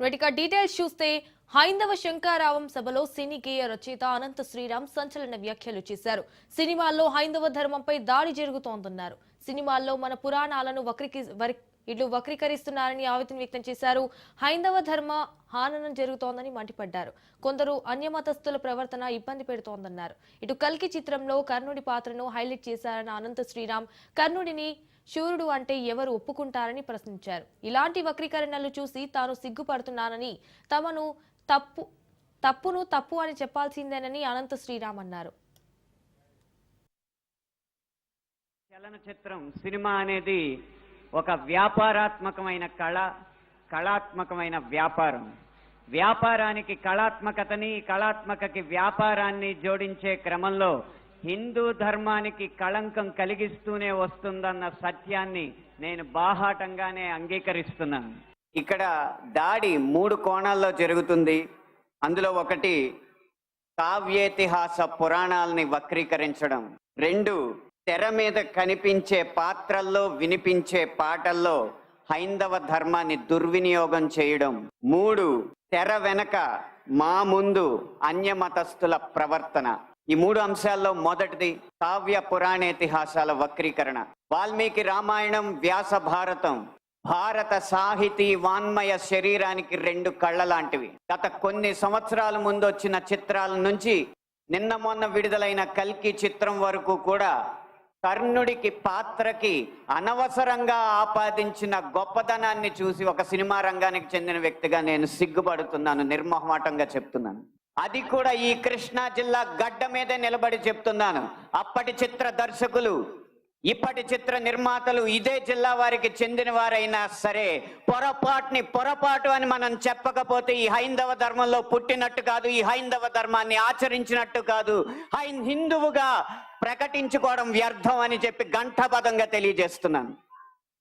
Right ఇక details చూస్తే హైందవ శంకారావం సభలో సినీ గేయ రచయిత అనంత శ్రీరామ్ సంచలన వ్యాఖ్యలు చేశారు. సినిమాల్లో హైందవ ధర్మంపై దాడి జరుగుతోందన్నారు. సినిమాల్లో మన పురాణాలను వక్రికి వరి- ఇట్లు వక్రీకరిస్తున్నారని ఆవేదన వ్యక్తం చేశారు. హైందవ ధర్మ హాననం జరుగుతోందని మండిపడ్డారు. కొందరు అన్యమతస్థుల ప్రవర్తన ఇబ్బంది పెడుతోందన్నారు. ఇటు కల్కి చిత్రంలో కర్ణుడి పాత్రను హైలైట్ చేశారన్న అనంత శ్రీరామ్ కర్ణుడిని శూరుడు అంటే ఎవరు ఒప్పుకుంటారని ప్రశ్నించారు. ఇలాంటి వక్రీకరణలు చూసి తాను సిగ్గుపడుతున్నానని తమను తప్పు తప్పును తప్పు అని చెప్పాల్సిందేనని అనంత శ్రీరామ్ అన్నారు. చలనచిత్రం సినిమా అనేది ఒక వ్యాపారాత్మకమైన కళ కళాత్మకమైన వ్యాపారం. వ్యాపారానికి కళాత్మకతని కళాత్మకకి వ్యాపారాన్ని జోడించే క్రమంలో హిందూ ధర్మానికి కళంకం కలిగిస్తూనే వస్తుందన్న సత్యాన్ని నేను బాహాటంగానే అంగీకరిస్తున్నాను. ఇక్కడ దాడి మూడు కోణాల్లో జరుగుతుంది. అందులో ఒకటి కావ్యేతిహాస పురాణాలని వక్రీకరించడం. రెండు తెర మీద కనిపించే పాత్రల్లో వినిపించే పాటల్లో హైందవ ధర్మాన్ని దుర్వినియోగం చేయడం. మూడు తెర వెనక మా ముందు అన్యమతస్థుల ప్రవర్తన. ఈ మూడు అంశాల్లో మొదటిది కావ్య పురాణేతిహాసాల వక్రీకరణ. వాల్మీకి రామాయణం వ్యాస భారతం. భారత సాహితీ వాన్మయ శరీరానికి రెండు కళ్ళ లాంటివి గత కొన్ని సంవత్సరాల ముందు వచ్చిన చిత్రాల నుంచి నిన్న మొన్న విడుదలైన కల్కి చిత్రం వరకు కూడా కర్ణుడికి పాత్రకి అనవసరంగా ఆపాదించిన గొప్పతనాన్ని చూసి ఒక సినిమా రంగానికి చెందిన వ్యక్తిగా నేను సిగ్గుపడుతున్నాను నిర్మోహమాటంగా చెప్తున్నాను. అది కూడా ఈ కృష్ణా జిల్లా గడ్డ మీదే నిలబడి చెప్తున్నాను. అప్పటి చిత్ర దర్శకులు ఇప్పటి చిత్ర నిర్మాతలు ఇదే జిల్లా వారికి చెందిన వారైనా సరే పొరపాటుని పొరపాటు అని మనం చెప్పకపోతే ఈ హైందవ ధర్మంలో పుట్టినట్టు కాదు ఈ హైందవ ధర్మాన్ని ఆచరించినట్టు కాదు. హైన్ హిందువుగా ప్రకటించుకోవడం వ్యర్థం అని చెప్పి ఘంటాపదంగా తెలియజేస్తున్నాను.